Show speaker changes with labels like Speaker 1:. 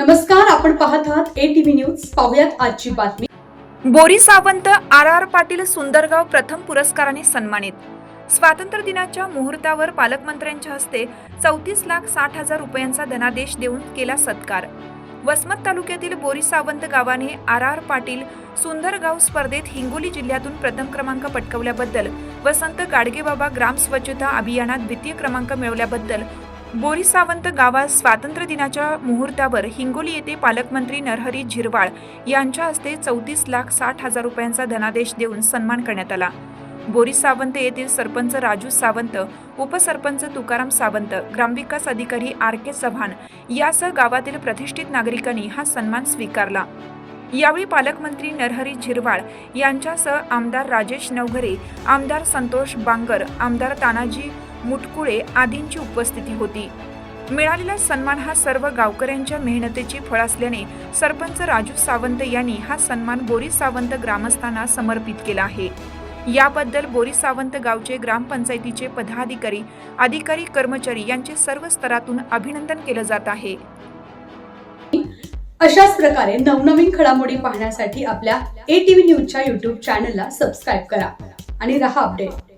Speaker 1: नमस्कार आपण पाहत आहात ए टीव्ही न्यूज पाहुयात आजची बातमी.
Speaker 2: बोरी सावंत आर आर पाटील सुंदरगाव प्रथम पुरस्काराने सन्मानित. स्वातंत्र्य दिनाच्या मुहूर्तावर पालकमंत्र्यांच्या हस्ते चौतीस लाख साठ हजार रुपयांचा धनादेश देऊन केला सत्कार. वसमत तालुक्यातील बोरी सावंत गावाने आर आर पाटील सुंदरगाव स्पर्धेत हिंगोली जिल्ह्यातून प्रथम क्रमांक पटकवल्याबद्दल वसंत गाडगेबाबा ग्राम स्वच्छता अभियानात द्वितीय क्रमांक मिळवल्याबद्दल बोरी सावंत गावात स्वातंत्र्य दिनाच्या मुहूर्तावर हिंगोली येथे पालकमंत्री नरहरी झिरवाळ यांच्या हस्ते चौतीस लाख साठ हजार रुपयांचा धनादेश देऊन सन्मान करण्यात आला. बोरी सावंत येथील सरपंच राजू सावंत उपसरपंच तुकाराम सावंत ग्रामविकास अधिकारी आर के चव्हाण यासह गावातील प्रतिष्ठित नागरिकांनी हा सन्मान स्वीकारला. यावेळी पालकमंत्री नरहरी झिरवाळ यांच्यासह आमदार राजेश नवघरे आमदार संतोष बांगर आमदार तानाजी मुटकुळे आदींची उपस्थिती होती. मिळालेला सन्मान हा सर्व गावकऱ्यांच्या मेहनतीची फळ असल्याने सरपंच राजू सावंत यांनी हा सन्मान बोरी सावंत ग्रामस्थांना समर्पित केला आहे. याबद्दल बोरी सावंत गावचे ग्रामपंचायतीचे पदाधिकारी अधिकारी कर्मचारी यांचे सर्व स्तरातून अभिनंदन केलं जात आहे.
Speaker 1: अशाच प्रकारे नवनवीन घडामोडी पाहण्यासाठी आपल्या ए टीव्ही न्यूजच्या युट्यूब चॅनलला सबस्क्राईब करा आणि रहा अपडेट